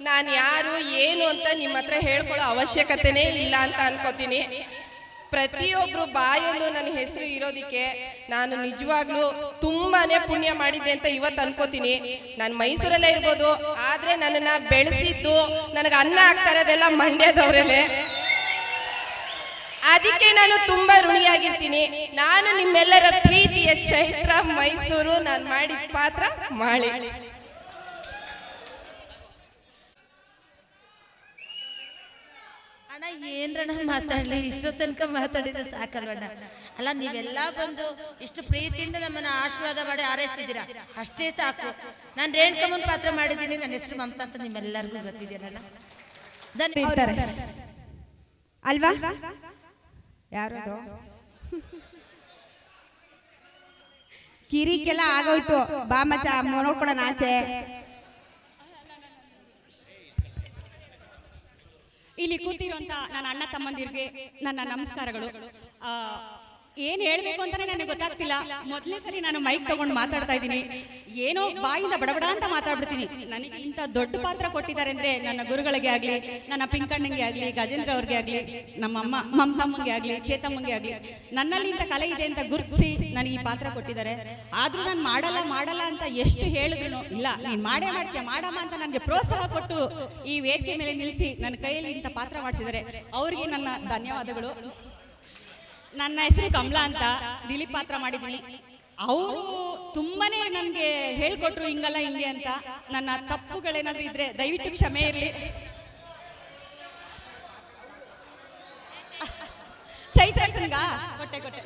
ನಾನು ಯಾರು, ಏನು ಅಂತ ನಿಮ್ಮ ಹತ್ರ ಹೇಳ್ಕೊಳ್ಳೋ ಅವಶ್ಯಕತೆನೇ ಇಲ್ಲ ಅಂತ ಅನ್ಕೋತೀನಿ. ಪ್ರತಿಯೊಬ್ರು ಬಾಯಲ್ಲೂ ನನ್ನ ಹೆಸರು ಇರೋದಕ್ಕೆ ನಾನು ನಿಜವಾಗ್ಲೂ ತುಂಬಾನೇ ಪುಣ್ಯ ಮಾಡಿದ್ದೆ ಅಂತ ಇವತ್ತು ಅನ್ಕೋತೀನಿ. ನಾನು ಮೈಸೂರಲ್ಲೇ ಇರ್ಬೋದು, ಆದ್ರೆ ನನ್ನನ್ನ ಬೆಳೆಸಿದ್ದು ನನಗೆ ಅನ್ನ ಆಗ್ತಾ ಇರೋದೆಲ್ಲ ಮಂಡ್ಯದವ್ರೇನೆ. ಅದಕ್ಕೆ ನಾನು ತುಂಬಾ ಋಣಿಯಾಗಿರ್ತೀನಿ. ನಾನು ನಿಮ್ಮೆಲ್ಲರ ಪ್ರೀತಿಯ ಚೈತ್ರ ಮೈಸೂರು ನಾನು ಮಾಡಿದ ಪಾತ್ರ ಮಾಳಿ. ಅಣ್ಣ, ಏನ್ರಣ್ಣ ಮಾತಾಡ್ಲಿ? ಇಷ್ಟೋ ತನಕ ಮಾತಾಡಿದ್ರೆ ಸಾಕಲ್ವಣ್ಣ ಅಲ್ಲ, ನೀವೆಲ್ಲ ಬಂದು ಇಷ್ಟು ಪ್ರೀತಿಯಿಂದ ನಮ್ಮನ್ನ ಆಶೀರ್ವಾದ ಮಾಡಿ ಆರೈಸಿದ್ದೀರಾ ಅಷ್ಟೇ ಸಾಕು. ನಾನು ರೇಣುಕಮ್ಮನ ಪಾತ್ರ ಮಾಡಿದ್ದೀನಿ. ನನ್ನ ಹೆಸರು ಮಮತಾ ಅಂತ ನಿಮ್ಮೆಲ್ಲರಿಗೂ ಯಾರು ಕಿರಿಕೆಲ್ಲ ಆಗೋಯ್ತು. ಬಾ ಮಚ್ಚ ಆಚೆ. ಇಲ್ಲಿ ಕೂತಿರುವಂತ ನನ್ನ ಅಣ್ಣ ತಮ್ಮಂದಿರಿಗೆ ನನ್ನ ನಮಸ್ಕಾರಗಳು. ಆ, ಏನ್ ಹೇಳ್ಬೇಕು ಅಂತಾನೆ ನನಗೆ ಗೊತ್ತಾಗ್ತಿಲ್ಲ. ಮೊದಲನೇ ಸರಿ ನಾನು ಮೈಕ್ ತಗೊಂಡು ಮಾತಾಡ್ತಾ ಇದ್ದೀನಿ. ಏನೋ ಬಾಯಿಂದ ಬಡಬಡ ಅಂತ ಮಾತಾಡ್ಬಿಡ್ತೀನಿ. ನನಗೆ ಇಂಥ ದೊಡ್ಡ ಪಾತ್ರ ಕೊಟ್ಟಿದ್ದಾರೆ ಅಂದ್ರೆ ನನ್ನ ಗುರುಗಳಿಗೆ ಆಗ್ಲಿ, ನನ್ನ ಪಿಂಕಣ್ಣಂಗೆ ಆಗ್ಲಿ, ಗಜೇಂದ್ರ ಅವ್ರಿಗೆ ಆಗ್ಲಿ, ನಮ್ಮ ಅಮ್ಮ ಆಗ್ಲಿ, ಚೇತಮ್ಮಂಗೆ ಆಗ್ಲಿ, ನನ್ನಲ್ಲಿ ಇಂಥ ಕಲೆ ಇದೆ ಅಂತ ಗುರುತಿಸಿ ನನಗೆ ಈ ಪಾತ್ರ ಕೊಟ್ಟಿದ್ದಾರೆ. ಆದ್ರೂ ನಾನು ಮಾಡಲ್ಲ ಮಾಡಲ್ಲ ಅಂತ ಎಷ್ಟು ಹೇಳಿದ್ರು ಇಲ್ಲ. ನೀನ್ ಮಾಡೇ ಮಾಡ್ತೀಯ, ಮಾಡಮ್ಮ ಅಂತ ನನಗೆ ಪ್ರೋತ್ಸಾಹ ಕೊಟ್ಟು ಈ ವೇದಿಕೆ ಮೇಲೆ ನಿಲ್ಲಿಸಿ ನನ್ನ ಕೈಯಲ್ಲಿ ಇಂಥ ಪಾತ್ರ ಮಾಡಿಸಿದ್ದಾರೆ. ಅವ್ರಿಗೆ ನನ್ನ ಧನ್ಯವಾದಗಳು. ನನ್ನ ಹೆಸರು ಕಮಲಾ ಅಂತ ದಿಲೀಪ್ ಪಾತ್ರ ಮಾಡಿದ್ದೀನಿ. ಅವರು ತುಂಬಾನೇ ನನಗೆ ಹೇಳ್ಕೊಟ್ರು ಹಿಂಗಲ್ಲ ಹಿಂಗೆ ಅಂತ. ನನ್ನ ತಪ್ಪುಗಳೇನಾದ್ರೂ ಇದ್ರೆ ದಯವಿಟ್ಟು ಕ್ಷಮೆ ಇರಲಿ. ಚೈತ್ರಕ್ಕನ್ಗ ಕೊಟ್ಟೆ ಕೊಟ್ಟೆ.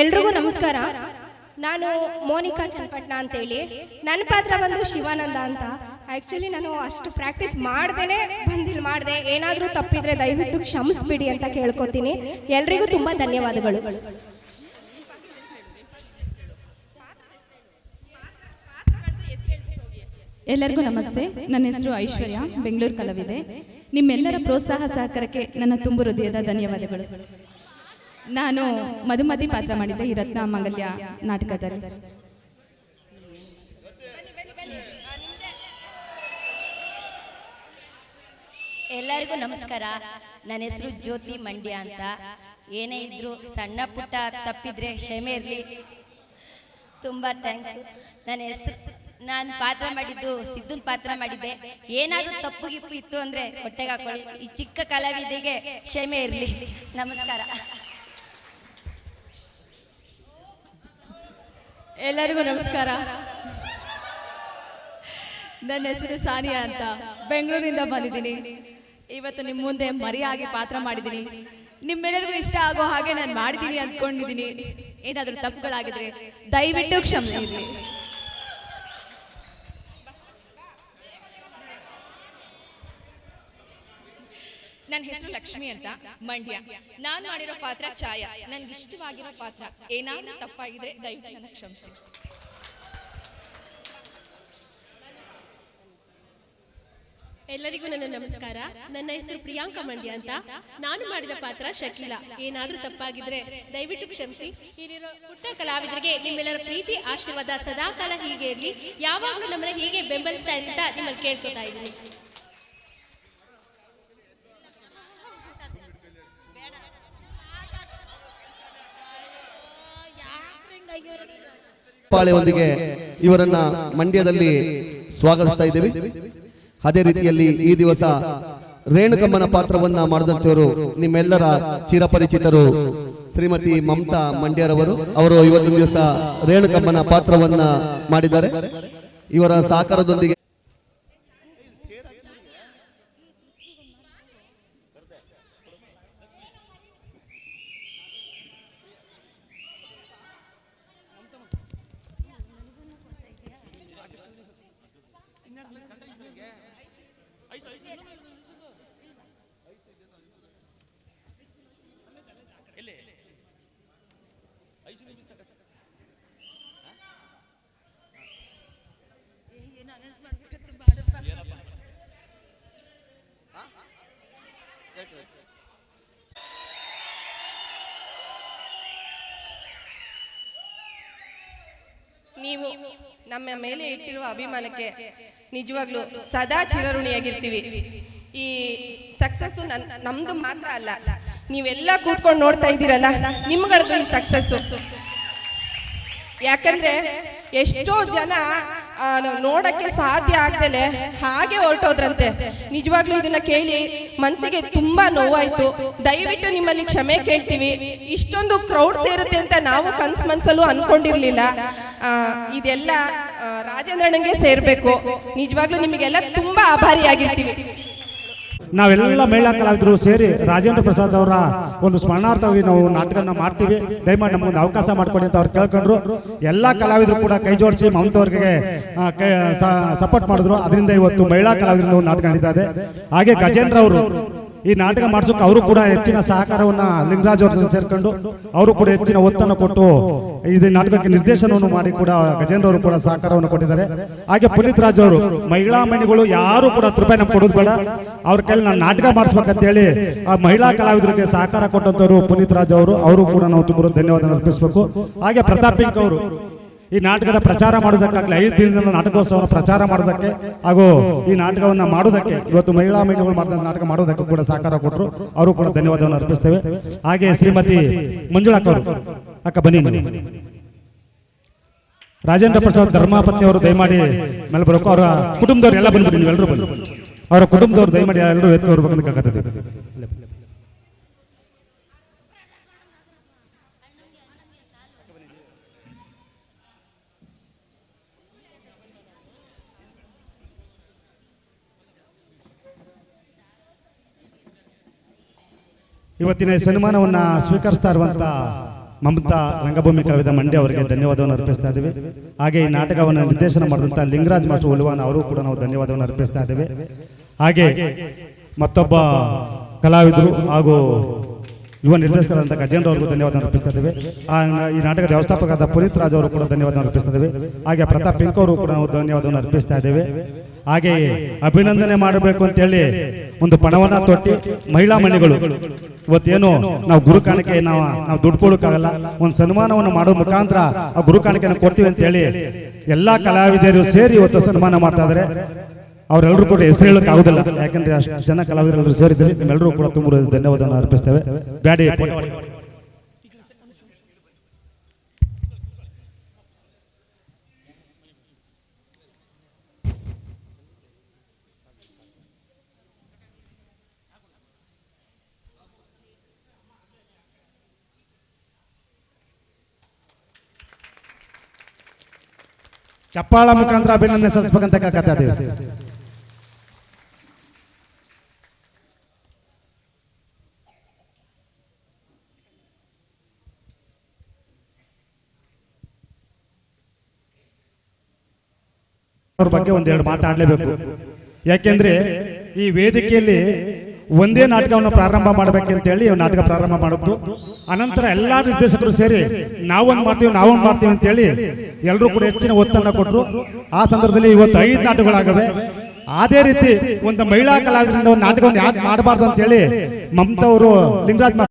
ಎಲ್ರಿಗೂ ನಮಸ್ಕಾರ. ನಾನು ಮೋನಿಕಾ ಚನ್ನಪಟ್ಟಣ ಅಂತೇಳಿ ನನ್ನ ಪಾತ್ರ ಬಂದು ಶಿವಾನಂದ ಅಂತ. ಆ್ಯಕ್ಚುಲಿ ನಾನು ಅಷ್ಟು ಪ್ರಾಕ್ಟೀಸ್ ಮಾಡ್ದೇನೆ ಬಂದಿಲ್ಲಿ ಮಾಡಿದೆ? ಏನಾದರೂ ತಪ್ಪಿದ್ರೆ ದಯವಿಟ್ಟು ಕ್ಷಮಿಸ್ಬಿಡಿ ಅಂತ ಕೇಳ್ಕೊತೀನಿ. ಎಲ್ರಿಗೂ ತುಂಬ ಧನ್ಯವಾದಗಳು. ಎಲ್ಲರಿಗೂ ನಮಸ್ತೆ. ನನ್ನ ಹೆಸರು ಐಶ್ವರ್ಯ, ಬೆಂಗಳೂರು ಕಲಾವಿದೆ. ನಿಮ್ಮೆಲ್ಲರ ಪ್ರೋತ್ಸಾಹ ಸಹಕಾರಕ್ಕೆ ನನ್ನ ತುಂಬು ಹೃದಯದ ಧನ್ಯವಾದಗಳು. ನಾನು ಮಧುಮತಿ ಪಾತ್ರ ಮಾಡಿದ್ದೆ ಈ ರತ್ನ ಮಂಗಲ್ಯ ನಾಟಕದಲ್ಲಿ. ಎಲ್ಲರಿಗೂ ನಮಸ್ಕಾರ. ನನ್ನ ಹೆಸರು ಜ್ಯೋತಿ ಮಂಡ್ಯ ಅಂತ. ಏನೇ ಇದ್ರು ಸಣ್ಣ ಪುಟ್ಟ ತಪ್ಪಿದ್ರೆ ಕ್ಷಮೆ ಇರಲಿ. ತುಂಬ ಥ್ಯಾಂಕ್ಸ್ ನನ್ನ ಹೆಸರು ನಾನು ಪಾತ್ರ ಮಾಡಿದ್ದು ಸಿದ್ದುನ್ ಪಾತ್ರ ಮಾಡಿದ್ದೆ. ಏನಾದರೂ ತಪ್ಪು ಗಿಪ್ಪು ಇತ್ತು ಅಂದರೆ ಹೊಟ್ಟೆಗೆ ಹಾಕೊಳ್ಳಿ. ಈ ಚಿಕ್ಕ ಕಲಾವಿದೆಗೆ ಕ್ಷಮೆ ಇರಲಿ. ನಮಸ್ಕಾರ. ಎಲ್ಲರಿಗೂ ನಮಸ್ಕಾರ. ನನ್ನ ಹೆಸರು ಸಾನಿಯಾ ಅಂತ. ಬೆಂಗಳೂರಿಂದ ಬಂದಿದ್ದೀನಿ. ಇವತ್ತು ನಿಮ್ಮ ಮುಂದೆ ಮರಿಯಾಗಿ ಪಾತ್ರ ಮಾಡಿದ್ದೀನಿ ನಿಮ್ಮೆಲ್ಲರಿಗೂ ಇಷ್ಟ ಆಗೋ ಹಾಗೆ ನಾನು ಮಾಡಿದ್ದೀನಿ ಅಂದ್ಕೊಂಡಿದ್ದೀನಿ ಏನಾದರೂ ತಪ್ಪುಗಳಾಗಿದ್ರೆ ದಯವಿಟ್ಟು ಕ್ಷಮೆ ನನ್ನ ಹೆಸರು ಲಕ್ಷ್ಮಿ ಅಂತ, ಮಂಡ್ಯ. ನಾನು ಮಾಡಿರೋ ಪಾತ್ರ ಛಾಯಾ. ನನ್ಗೆ ಇಷ್ಟವಾಗಿರೋ ಪಾತ್ರ. ಏನಾದ್ರೂ ತಪ್ಪಾಗಿದ್ರೆ ದಯವಿಟ್ಟು ನನ್ನ ಕ್ಷಮಿಸಿ. ಎಲ್ಲರಿಗೂ ನನ್ನ ನಮಸ್ಕಾರ. ನನ್ನ ಹೆಸರು ಪ್ರಿಯಾಂಕಾ ಮಂಡ್ಯ ಅಂತ. ನಾನು ಮಾಡಿದ ಪಾತ್ರ ಶಕೀಲ. ಏನಾದರೂ ತಪ್ಪಾಗಿದ್ರೆ ದಯವಿಟ್ಟು ಕ್ಷಮಿಸಿ. ಇಲ್ಲಿರೋ ಪುಟ್ಟ ಕಲಾವಿದರಿಗೆ ನಿಮ್ಮೆಲ್ಲರ ಪ್ರೀತಿ, ಆಶೀರ್ವಾದ ಸದಾಕಾಲ ಹೀಗೆ ಇರಲಿ. ಯಾವಾಗಲೂ ನಮ್ಮನ್ನ ಹೀಗೆ ಬೆಂಬಲಿಸ್ತಾ ಅಂತ ನಿಮ್ಮಲ್ಲಿ ಕೇಳ್ಕೊತಾ ಇದ್ದೀನಿ. ಪಾಳೆಯೊಂದಿಗೆ ಇವರನ್ನ ಮಂಡ್ಯದಲ್ಲಿ ಸ್ವಾಗತಿಸ್ತಾ ಇದ್ದೇವೆ. ಅದೇ ರೀತಿಯಲ್ಲಿ ಈ ದಿವಸ ರೇಣುಕಮ್ಮನ ಪಾತ್ರವನ್ನ ಮಾಡಿದಂತವರು ನಿಮ್ಮೆಲ್ಲರ ಚಿರಪರಿಚಿತರು ಶ್ರೀಮತಿ ಮಮತಾ ಮಂಡ್ಯರವರು. ಅವರು ಇವತ್ತಿನ ದಿವಸ ರೇಣುಕಮ್ಮನ ಪಾತ್ರವನ್ನ ಮಾಡಿದ್ದಾರೆ. ಇವರ ಸಹಕಾರದೊಂದಿಗೆ ನೀವು ನಮ್ಮ ಮೇಲೆ ಇಟ್ಟಿರುವ ಅಭಿಮಾನಕ್ಕೆ ನಿಜವಾಗ್ಲೂ ಸದಾ ಚಿರಋಣಿಯಾಗಿರ್ತೀವಿ. ಈ ಸಕ್ಸಸ್ಸು ನಮ್ದು ಮಾತ್ರ ಅಲ್ಲ, ನೀವೆಲ್ಲ ಕೂತ್ಕೊಂಡು ನೋಡ್ತಾ ಇದ್ದೀರಲ್ಲ ನಿಮ್ಗಳದ್ದು ಸಕ್ಸಸ್ ಸಕ್ಸಸ್ಸು ಯಾಕಂದ್ರೆ ಎಷ್ಟೋ ಜನ ನೋಡಕ್ಕೆ ಸಾಧ್ಯ ಆಗ್ದಲೆ ಹಾಗೆ ಹೊರಟೋದ್ರಂತೆ. ನಿಜವಾಗ್ಲೂ ಇದನ್ನ ಕೇಳಿ ಮನ್ಸಿಗೆ ತುಂಬಾ ನೋವಾಯ್ತು. ದಯವಿಟ್ಟು ನಿಮ್ಮಲ್ಲಿ ಕ್ಷಮೆ ಕೇಳ್ತೀವಿ. ಇಷ್ಟೊಂದು ಕ್ರೌಡ್ ಸೇರುತ್ತೆ ಅಂತ ನಾವು ಕನ್ಸ್ ಮನ್ಸಲ್ಲೂ ಅನ್ಕೊಂಡಿರ್ಲಿಲ್ಲ. ಇದೆಲ್ಲ ಆ, ರಾಜೇಂದ್ರಣ್ಣಂಗೆ ಸೇರ್ಬೇಕು. ನಿಜವಾಗ್ಲೂ ನಿಮಗೆಲ್ಲ ತುಂಬಾ ಆಭಾರಿಯಾಗಿರ್ತೀವಿ. ನಾವೆಲ್ಲ ಮಹಿಳಾ ಕಲಾವಿದರು ಸೇರಿ ರಾಜೇಂದ್ರ ಪ್ರಸಾದ್ ಅವರ ಒಂದು ಸ್ಮರಣಾರ್ಥವಾಗಿ ನಾವು ನಾಟಕನ ಮಾಡ್ತೀವಿ. ದಯಮಾಡಿ ನಮಗೊಂದು ಅವಕಾಶ ಮಾಡ್ಕೊಡಿ ಅಂತ ಅವ್ರು ಕೇಳ್ಕೊಂಡ್ರು. ಎಲ್ಲ ಕಲಾವಿದರು ಕೂಡ ಕೈ ಜೋಡಿಸಿ ಮಮತವ್ರಿಗೆ ಸಪೋರ್ಟ್ ಮಾಡಿದ್ರು. ಅದರಿಂದ ಇವತ್ತು ಮಹಿಳಾ ಕಲಾವಿದರಿಂದ ಒಂದು ನಾಟಕ ನಡೀತಾ ಇದೆ. ಹಾಗೆ ಗಜೇಂದ್ರ ಅವರು ಈ ನಾಟಕ ಮಾಡಿಸೋಕೆ ಅವರು ಕೂಡ ಹೆಚ್ಚಿನ ಸಹಕಾರವನ್ನ ಲಿಂಗರಾಜ್ ಅವ್ರ ಸೇರ್ಕೊಂಡು ಅವರು ಕೂಡ ಹೆಚ್ಚಿನ ಒತ್ತನ್ನು ಕೊಟ್ಟು ಇದು ನಾಟಕಕ್ಕೆ ನಿರ್ದೇಶನವನ್ನು ಮಾಡಿ ಕೂಡ ಗಜೇಂದ್ರ ಅವರು ಕೂಡ ಸಹಕಾರವನ್ನು ಕೊಟ್ಟಿದ್ದಾರೆ. ಹಾಗೆ ಪುನೀತ್ ರಾಜ್ ಅವರು ಮಹಿಳಾ ಮಣಿಗಳು ಯಾರು ಕೂಡ ಹತ್ತು ರೂಪಾಯಿ ನಮ್ಗೆ ಕೊಡೋದು ಬೇಡ. ಅವ್ರ ಕೈಲಿ ನಾನು ನಾಟಕ ಮಾಡಿಸ್ಬೇಕಂತ ಹೇಳಿ ಆ ಮಹಿಳಾ ಕಲಾವಿದರಿಗೆ ಸಹಕಾರ ಕೊಟ್ಟಂತವರು ಪುನೀತ್ ರಾಜ್ ಅವರು ಅವರು ಕೂಡ ನಾವು ತುಂಬ ಧನ್ಯವಾದ ಅರ್ಪಿಸಬೇಕು. ಹಾಗೆ ಪ್ರತಾಪ್ ಪಿಂಕ್ ಅವರು ಈ ನಾಟಕದ ಪ್ರಚಾರ ಮಾಡೋದಕ್ಕಾಗಲಿ ಐದು ದಿನದ ನಾಟಕೋತ್ಸವವನ್ನು ಪ್ರಚಾರ ಮಾಡೋದಕ್ಕೆ ಹಾಗೂ ಈ ನಾಟಕವನ್ನು ಮಾಡೋದಕ್ಕೆ ಇವತ್ತು ಮಹಿಳಾ ಮಹಿಳೆಗಳು ಮಾಡಿದ ನಾಟಕ ಮಾಡೋದಕ್ಕೂ ಕೂಡ ಸಹಕಾರ ಕೊಟ್ಟರು ಅವರು ಕೂಡ ಧನ್ಯವಾದವನ್ನು ಅರ್ಪಿಸ್ತೇವೆ. ಹಾಗೆ ಶ್ರೀಮತಿ ಕೌರ್ ಅಕ್ಕ, ಬನ್ನಿ. ರಾಜೇಂದ್ರ ಪ್ರಸಾದ್ ಧರ್ಮಾಪತ್ನಿ ಅವರು ದಯಮಾಡಿ ಮೇಲೆ ಬರಬೇಕು ಅವರ ಕುಟುಂಬದವ್ರು ಎಲ್ಲ ಬಂದ್ಬಿಡಿ ನೀವೆಲ್ಲರೂ ಬನ್ನಿ ಅವರ ಕುಟುಂಬದವ್ರು ದಯಮಾಡಿ ಎಲ್ಲರೂ ಎತ್ಕೊ ಬರ್ಬೇಕಂತ ಇವತ್ತಿನ ಈ ಸನ್ಮಾನವನ್ನ ಸ್ವೀಕರಿಸ್ತಾ ಇರುವಂತ ಮಮತಾ ರಂಗಭೂಮಿ ಕವಿದ ಮಂಡ್ಯ ಅವರಿಗೆ ಧನ್ಯವಾದವನ್ನು ಅರ್ಪಿಸ್ತಾ ಇದ್ದೇವೆ. ಹಾಗೆ ಈ ನಾಟಕವನ್ನು ನಿರ್ದೇಶನ ಮಾಡಿದಂತ ಲಿಂಗರಾಜ್ ಮಾಸ್ಟರ್ ಉಲ್ವಾನ್ ಅವರು ಕೂಡ ನಾವು ಧನ್ಯವಾದವನ್ನು ಅರ್ಪಿಸ್ತಾ ಇದ್ದೇವೆ. ಹಾಗೆ ಮತ್ತೊಬ್ಬ ಕಲಾವಿದರು ಹಾಗೂ ಯುವ ನಿರ್ದೇಶಕರಾದಂಥ ಗಜೇಂದ್ರ ಅವ್ರಿಗೂ ಧನ್ಯವಾದ ಅರ್ಪಿಸ್ತಾ ಇದ್ದೇವೆ. ಈ ನಾಟಕದ ವ್ಯವಸ್ಥಾಪಕರಾದ ಪುನೀತ್ ರಾಜ್ ಅವರು ಕೂಡ ಧನ್ಯವಾದ ಅರ್ಪಿಸ್ತಾ ಇದ್ದೇವೆ. ಹಾಗೆ ಪ್ರತಾಪ್ ಪಿಂಕ್ ಅವರು ಕೂಡ ನಾವು ಧನ್ಯವಾದವನ್ನು ಅರ್ಪಿಸ್ತಾ ಇದ್ದೇವೆ. ಹಾಗೆ ಅಭಿನಂದನೆ ಮಾಡಬೇಕು ಅಂತೇಳಿ ಒಂದು ಪಣವನ್ನ ತೊಟ್ಟಿ ಮಹಿಳಾ ಮಣಿಗಳು ಇವತ್ತೇನು ನಾವು ಗುರು ಕಾಣಿಕೆ ನಾವು ನಾವು ದುಡ್ಡು ಕೊಡೋಕ್ಕಾಗಲ್ಲ. ಒಂದು ಸನ್ಮಾನವನ್ನು ಮಾಡೋ ಮುಖಾಂತರ ಆ ಗುರು ಕಾಣಿಕೆಯನ್ನು ಕೊಡ್ತೀವಿ ಅಂತ ಹೇಳಿ ಎಲ್ಲಾ ಕಲಾವಿದರು ಸೇರಿ ಇವತ್ತು ಸನ್ಮಾನ ಮಾಡ್ತಾ ಇದ್ದಾರೆ ಅವರೆಲ್ಲರೂ ಕೂಡ ಹೆಸರು ಹೇಳಕ್ ಆಗುದಿಲ್ಲ. ಯಾಕಂದ್ರೆ ಅಷ್ಟು ಜನ ಕಲಾವಿದರೆಲ್ಲರೂ ಸೇರಿದ್ರೆ ನಿಮ್ಮೆಲ್ಲರೂ ಕೂಡ ತುಂಬ ಧನ್ಯವಾದವನ್ನು ಅರ್ಪಿಸ್ತೇವೆ. ಬ್ಯಾಡಿ ಚಪ್ಪಾಳ ಮುಖಾಂತರ ಅಭಿನಂದನೆ ಸಲ್ಲಿಸ್ಬೇಕಂತ ಅದೇ ಅವ್ರ ಬಗ್ಗೆ ಒಂದೆರಡು ಮಾತಾಡಲೇಬೇಕು. ಯಾಕೆಂದ್ರೆ ಈ ವೇದಿಕೆಯಲ್ಲಿ ಒಂದೇ ನಾಟಕವನ್ನು ಪ್ರಾರಂಭ ಮಾಡಬೇಕಂತ ಹೇಳಿ ನಾಟಕ ಪ್ರಾರಂಭ ಮಾಡಿದ್ದು. ಅನಂತರ ಎಲ್ಲಾ ನಿರ್ದೇಶಕರು ಸೇರಿ ನಾವೊಂದು ಮಾಡ್ತೀವಿ ನಾವೊಂದು ಮಾಡ್ತೀವಿ ಅಂತ ಹೇಳಿ ಎಲ್ಲರೂ ಕೂಡ ಹೆಚ್ಚಿನ ಒತ್ತನ್ನು ಕೊಟ್ಟರು ಆ ಸಂದರ್ಭದಲ್ಲಿ ಇವತ್ತು ಐದು ನಾಟಕಗಳಾಗವೆ. ಅದೇ ರೀತಿ ಒಂದು ಮಹಿಳಾ ಕಲಾವಿದರಿಂದ ಒಂದು ನಾಟಕವನ್ನು ಯಾಕೆ ಮಾಡಬಾರ್ದು ಅಂತ ಹೇಳಿ ಮಮತಾ ಅವರು ಲಿಂಗರಾಜ್